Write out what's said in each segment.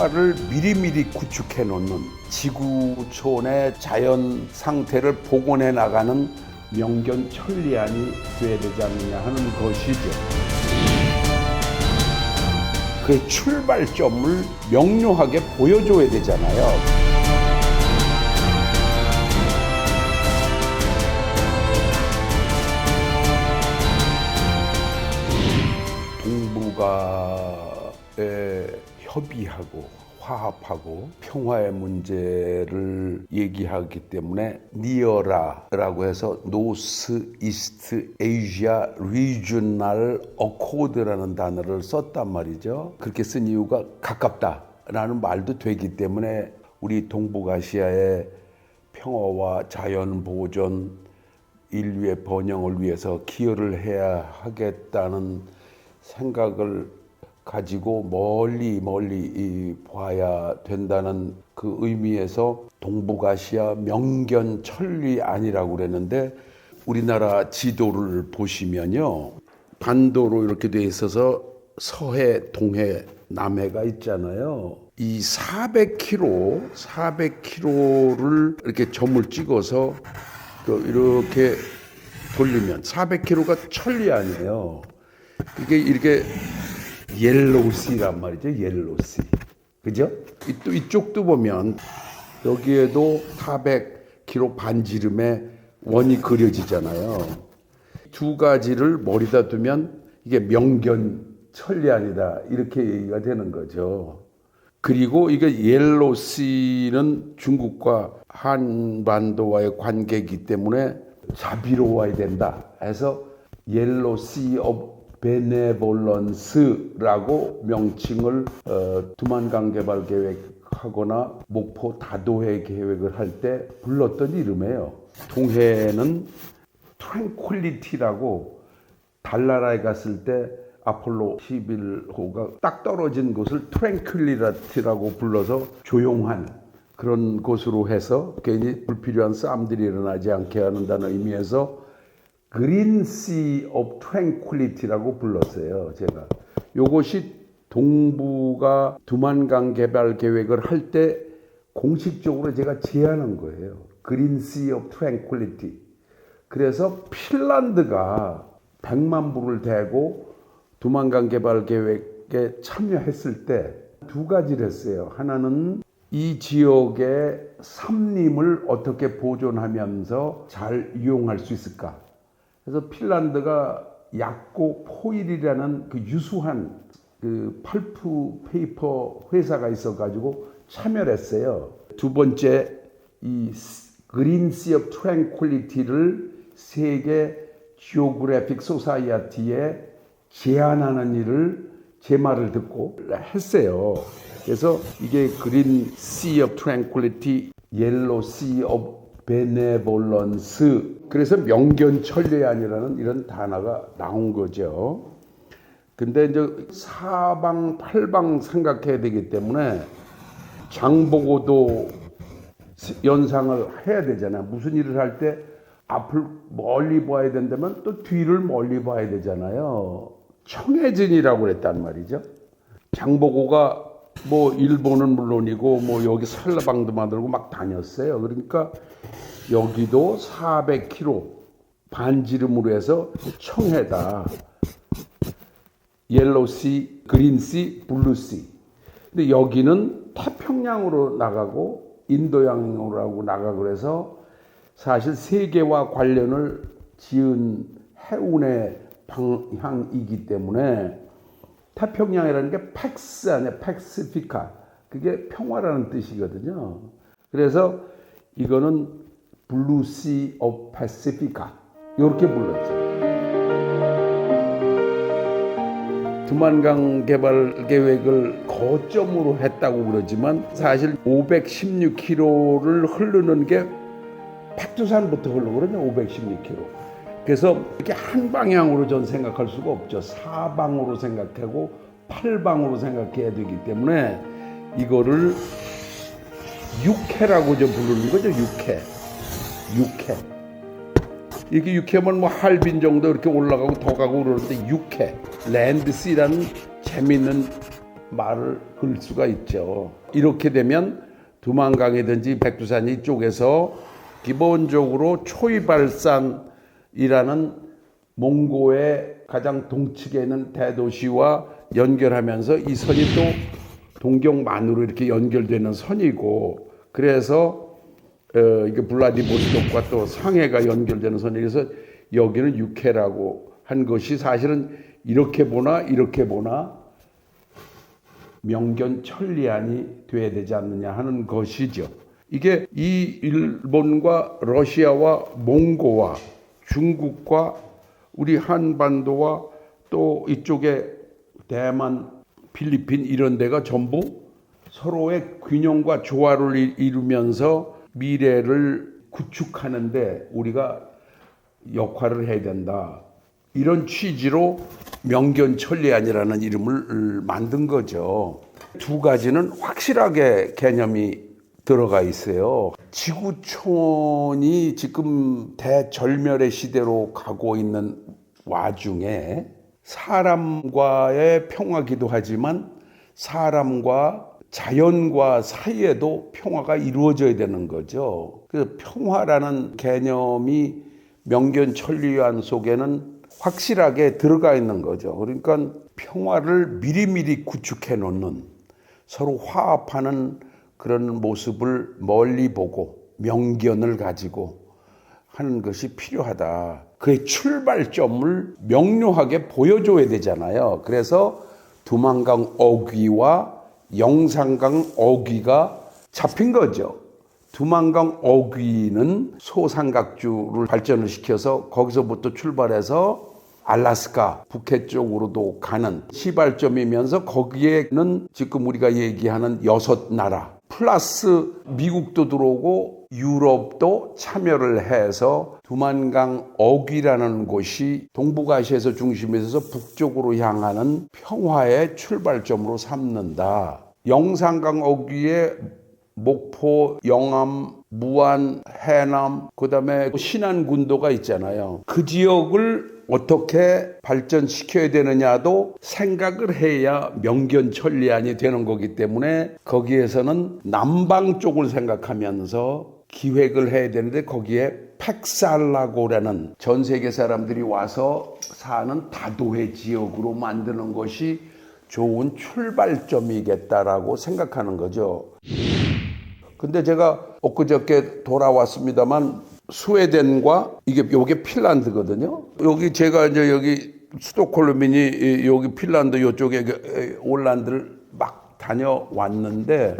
평화를 미리미리 구축해 놓는 지구촌의 자연 상태를 복원해 나가는 명견 천리안이 돼야 되지 않느냐 하는 것이죠. 그 출발점을 명료하게 보여줘야 되잖아요. 협의하고 화합하고 평화의 문제를 얘기하기 때문에 니어라라고 해서 노스 이스트 에이시아 리저널 어코드라는 단어를 썼단 말이죠. 그렇게 쓴 이유가 가깝다라는 말도 되기 때문에 우리 동북아시아의 평화와 자연 보존 인류의 번영을 위해서 기여를 해야 하겠다는 생각을 가지고 멀리 멀리 이 봐야 된다는 그 의미에서 동북아시아 명견 천리 안이라고 그랬는데 우리나라 지도를 보시면요 반도로 이렇게 돼 있어서 서해, 동해, 남해가 있잖아요. 이 400km, 400km를 이렇게 점을 찍어서 또 이렇게 돌리면 400km가 천리안이에요. 이게 이렇게 옐로우 씨란 말이죠. 옐로우 씨. 그죠? 이- 또 이쪽도 보면 여기에도 400km 반지름의 원이 그려지잖아요. 두 가지를 머리다 두면 이게 명견 천리안이다. 이렇게 얘기가 되는 거죠. 그리고 이게 옐로우 씨는 중국과 한반도와의 관계이기 때문에 자비로워야 된다. 해서 옐로우씨 업 베네볼런스라고 명칭을 어, 두만강 개발 계획 하거나 목포 다도해 계획을 할 때 불렀던 이름이에요. 동해는 트랭퀄리티라고 달나라에 갔을 때 아폴로 11호가 딱 떨어진 곳을 트랭퀄리티라고 불러서 조용한 그런 곳으로 해서 괜히 불필요한 싸움들이 일어나지 않게 한다는 의미에서 그린 씨 오브 트랭퀄리티라고 불렀어요. 제가 요것이 동부가 두만강 개발 계획을 할 때 공식적으로 제가 제안한 거예요. 그린 씨 오브 트랭퀄리티. 그래서 핀란드가 100만 불을 대고 두만강 개발 계획에 참여했을 때 두 가지를 했어요. 하나는 이 지역의 삼림을 어떻게 보존하면서 잘 이용할 수 있을까? 그래서 핀란드가 약고 포일이라는 그 유수한 그 펄프 페이퍼 회사가 있어가지고 참여를 했어요. 두 번째 이 그린 씨 오브 트랭퀄리티를 세계 지오그래픽 소사이어티에 제안하는 일을 제 말을 듣고 했어요. 그래서 이게 그린 씨 오브 트랭퀄리티, 옐로 씨 오브 베네볼런스 그래서 명견천리안이라는 이런 단어가 나온 거죠. 근데 이제 사방 팔방 생각해야 되기 때문에 장보고도 연상을 해야 되잖아요. 무슨 일을 할 때 앞을 멀리 봐야 된다면 또 뒤를 멀리 봐야 되잖아요. 청해진이라고 그랬단 말이죠. 장보고가 뭐 일본은 물론이고 뭐 여기 살라방도 만들고 막 다녔어요. 그러니까 여기도 400km 반지름으로 해서 청해다. 옐로우씨, 그린씨, 블루씨. 근데 여기는 태평양으로 나가고 인도양으로 나가고 그래서 사실 세계와 관련을 지은 해운의 방향이기 때문에 태평양이라는 게 팩스 아니야 팩시피카 그게 평화라는 뜻이거든요. 그래서 이거는 블루 시 오브 패시피카 이렇게 불렀죠. 두만강 개발 계획을 거점으로 했다고 그러지만 사실 516km를 흐르는 게 백두산부터 흘러거든요. 516km. 그래서 이렇게 한 방향으로 전 생각할 수가 없죠. 사방으로 생각하고 팔방으로 생각해야 되기 때문에 이거를 육해라고 좀 부르는 거죠. 육해. 육해. 이렇게 육해면 뭐 할빈 정도 이렇게 올라가고 더 가고 그러는데 육해. 랜드시라는 재밌는 말을 걸 수가 있죠. 이렇게 되면 두만강이든지 백두산 이 쪽에서 기본적으로 초이발산 이라는 몽고의 가장 동측에 있는 대도시와 연결하면서 이 선이 또 동경만으로 이렇게 연결되는 선이고 그래서 어, 이게 블라디보스톡과 또 상해가 연결되는 선이라서 여기는 육해라고 한 것이 사실은 이렇게 보나 이렇게 보나 명견 천리안이 돼야 되지 않느냐 하는 것이죠. 이게 이 일본과 러시아와 몽고와 중국과 우리 한반도와 또 이쪽에 대만, 필리핀 이런 데가 전부 서로의 균형과 조화를 이- 이루면서 미래를 구축하는데 우리가 역할을 해야 된다. 이런 취지로 명견천리안이라는 이름을 만든 거죠. 두 가지는 확실하게 개념이 들어가 있어요. 지구촌이 지금 대절멸의 시대로 가고 있는 와중에 사람과의 평화기도 하지만 사람과 자연과 사이에도 평화가 이루어져야 되는 거죠. 그 평화라는 개념이 명견 천리안 속에는 확실하게 들어가 있는 거죠. 그러니까 평화를 미리미리 구축해 놓는 서로 화합하는 그런 모습을 멀리 보고 명견을 가지고 하는 것이 필요하다. 그의 출발점을 명료하게 보여줘야 되잖아요. 그래서 두만강 어귀와 영산강 어귀가 잡힌 거죠. 두만강 어귀는 소삼각주를 발전을 시켜서 거기서부터 출발해서 알라스카, 북해 쪽으로도 가는 시발점이면서 거기에는 지금 우리가 얘기하는 여섯 나라 플러스 미국도 들어오고 유럽도 참여를 해서 두만강 어귀라는 곳이 동북아시아에서 중심에서 북쪽으로 향하는 평화의 출발점으로 삼는다. 영산강 어귀에 목포, 영암, 무안, 해남, 그 다음에 신안군도가 있잖아요. 그 지역을 어떻게 발전시켜야 되느냐도 생각을 해야 명견 천리안이 되는 거기 때문에 거기에서는 남방 쪽을 생각하면서 기획을 해야 되는데 거기에 팩살라고라는 전 세계 사람들이 와서 사는 다도해 지역으로 만드는 것이 좋은 출발점이겠다라고 생각하는 거죠. 근데 제가 엊그저께 돌아왔습니다만 스웨덴과 이게 요게 핀란드거든요. 여기 제가 이제 여기 이- 여기 핀란드 요쪽에 그, 에, 올란드를 막 다녀왔는데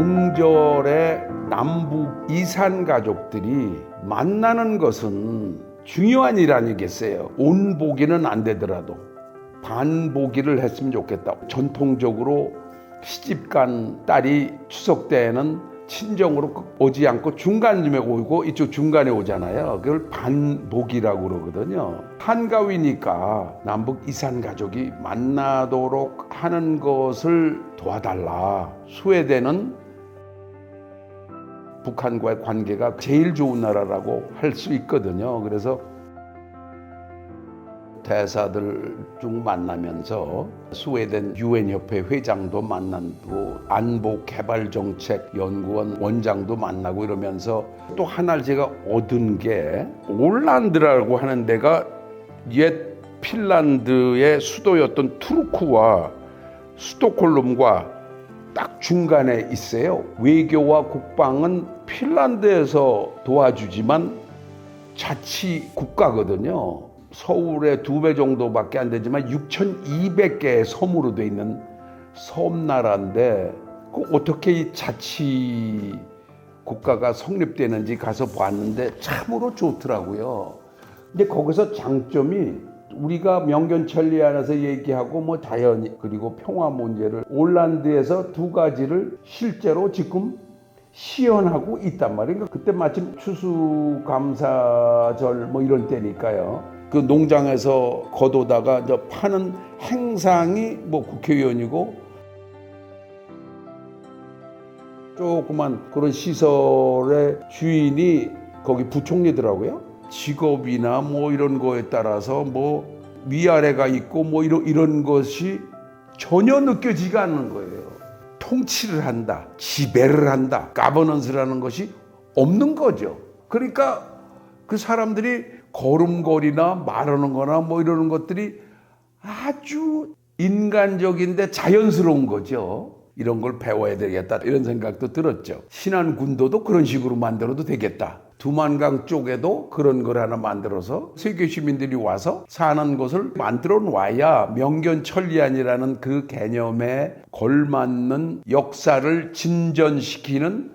명절에 남북 이산 가족들이 만나는 것은 중요한 일 아니겠어요? 온 보기는 안 되더라도 반 보기를 했으면 좋겠다. 전통적으로 시집간 딸이 추석 때에는 친정으로 오지 않고 중간쯤에 오고 이쪽 중간에 오잖아요. 그걸 반복이라고 그러거든요. 한가위니까 남북 이산 가족이 만나도록 하는 것을 도와달라. 스웨덴은 북한과의 관계가 제일 좋은 나라라고 할 수 있거든요. 그래서 대사들 중 만나면서 스웨덴 유엔 협회 회장도 만나고 안보 개발 정책 연구원 원장도 만나고 이러면서 또 하나 제가 얻은 게 올란드라고 하는 데가 옛 핀란드의 수도였던 투르크와 스톡홀름과 딱 중간에 있어요. 외교와 국방은 핀란드에서 도와주지만 자치 국가거든요. 서울의 두 배 정도밖에 안 되지만 6,200개의 섬으로 돼 있는 섬나라인데 그 어떻게 이 자치 국가가 성립되는지 가서 봤는데 참으로 좋더라고요. 근데 거기서 장점이 우리가 명견천리 안에서 얘기하고 뭐 자연 그리고 평화 문제를 올란드에서 두 가지를 실제로 지금 시연하고 있단 말이에요. 그러니까 그때 마침 추수감사절 뭐 이런 때니까요. 그 농장에서 걷어다가 저 파는 행상이 뭐 국회의원이고 조그만 그런 시설의 주인이 거기 부총리더라고요. 직업이나 뭐 이런 거에 따라서 뭐 위아래가 있고 뭐 이런 이런 것이 전혀 느껴지지가 않는 거예요. 통치를 한다, 지배를 한다, 가버넌스라는 것이 없는 거죠. 그러니까 그 사람들이 걸음걸이나 말하는 거나 뭐 이러는 것들이 아주 인간적인데 자연스러운 거죠. 이런 걸 배워야 되겠다 이런 생각도 들었죠. 신안 군도도 그런 식으로 만들어도 되겠다. 두만강 쪽에도 그런 걸 하나 만들어서 세계 시민들이 와서 사는 곳을 만들어 놔야 명견천리안이라는 그 개념에 걸맞는 역사를 진전시키는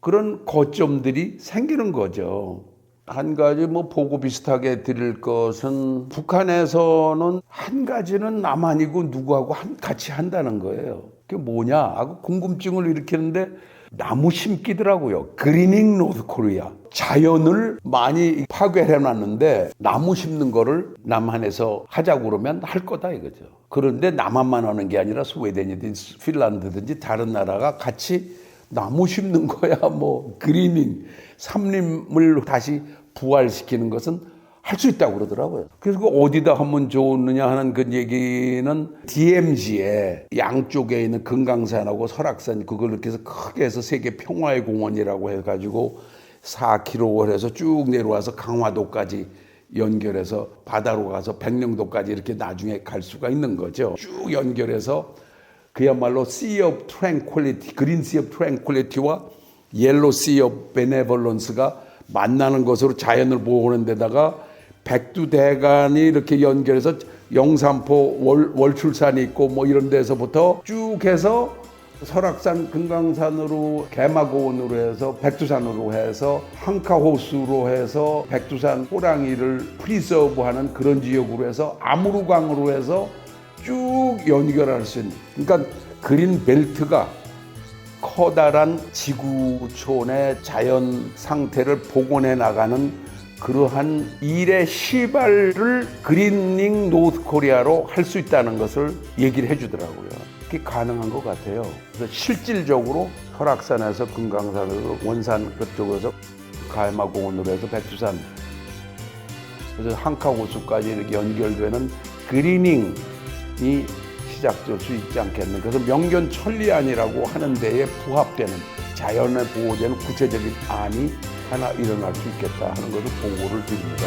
그런 거점들이 생기는 거죠. 한 가지 뭐 보고 비슷하게 드릴 것은 북한에서는 한 가지는 남한이고 누구하고 한, 같이 한다는 거예요. 그게 뭐냐 하고 궁금증을 일으키는데 나무 심기더라고요. 그리닝 노스 코리아. 자연을 많이 파괴해 놨는데 나무 심는 거를 남한에서 하자고 그러면 할 거다 이거죠. 그런데 남한만 하는 게 아니라 스웨덴이든지 핀란드든지 다른 나라가 같이 나무 심는 거야 뭐 그리닝 삼림을 다시 부활시키는 것은 할 수 있다고 그러더라고요. 그래서 그 어디다 하면 좋느냐 하는 그 얘기는 DMZ에 양쪽에 있는 금강산하고 설악산 그걸 이렇게 해서 크게 해서 세계 평화의 공원이라고 해가지고 4km 해서 쭉 내려와서 강화도까지 연결해서 바다로 가서 백령도까지 이렇게 나중에 갈 수가 있는 거죠. 쭉 연결해서 그야말로 Sea of Tranquility, 그린 Sea of Tranquility와 옐로 Sea of Benevolence가 만나는 것으로 자연을 보호하는 데다가 백두대간이 이렇게 연결해서 영산포 월, 월출산이 있고 뭐 이런 데서부터 쭉 해서 설악산 금강산으로 개마고원으로 해서 백두산으로 해서 한카호수로 해서 백두산 호랑이를 프리서브하는 그런 지역으로 해서 아무르강으로 해서 쭉 연결할 수 있는. 그러니까 그린 벨트가 커다란 지구촌의 자연 상태를 복원해 나가는 그러한 일의 시발을 그린닝 노스 코리아로 할 수 있다는 것을 얘기를 해주더라고요. 그게 가능한 것 같아요. 그래서 실질적으로 설악산에서 금강산으로 원산 그쪽에서 가야마공원으로 해서 백두산 그래서 한카호수까지 이렇게 연결되는 그리닝이 시작될 수 있지 않겠는 그래서 명견 천리안이라고 하는 데에 부합되는 자연에 보호되는 구체적인 안이 하나 일어날 수 있겠다 하는 것을 보고를 드립니다.